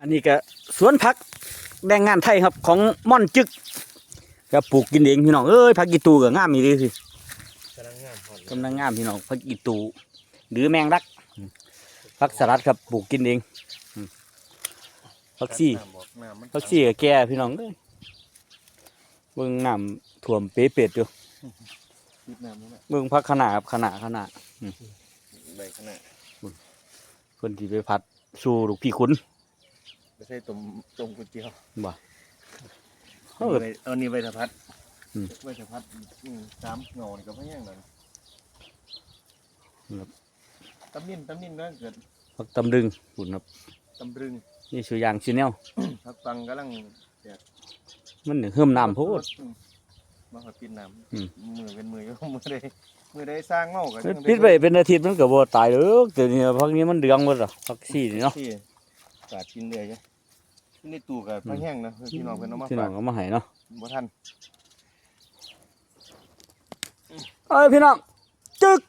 อันนี้ก็สวนผักแรงงานไทยครับของม่อนจึกก็ปลูกกินเองพี่น้องเอ้ยผักกีตูก็งามอีดีสิกำลังงามหอดกำลังงามพี่น้องผักกีตู หรือแมงลักผักสลัดครับปลูกกินเองอืมผักซี่น้ำบอกน้ำมันผักซี่ก็แก่พี่น้องเอ้ยเบิ่งน้ำท่วมเป๊ะเป็ดอยู่ติดน้ำนั่นแหละเบิ่งผักขนาครับขนาขนาใบขนาดเพิ่นที่ไปพัดสู่ลูกพี่ขุน ไม่ใช่ต้มต้มก๋วยเตี๋ยวบ่เอาไปเอานี่ใบสะพัดอืม ใบสะพัดอืมสามเงานี่ก็ไม่แย่งเลยครับตำนินตำนินนั่นเกิดผักตำลึงขุนครับตำรึงนี่ชื่อย่างชื่อแนวพักฟังกำลังมันเนี่ยเฮิมน้ำโพดอืมมาขอปิดน้อืมำมือเป็นมือก็มือได้มือได้สร้างเงากันปิดไปเป็นอาทิตย์มันก็บ่ตายเด้อเดี๋ยวนี้พักนี้มันเดืองหมดอะพักซี่นี่เนาะ ที่กาดกินเลยจ้ะที่ ในตู้กับพะแห้งนะพี่น้องเพิ่นเอามาพี่น้ฝาอกงก็มาให้เนาะบ่ทันเอ้ยพี่น้องจึก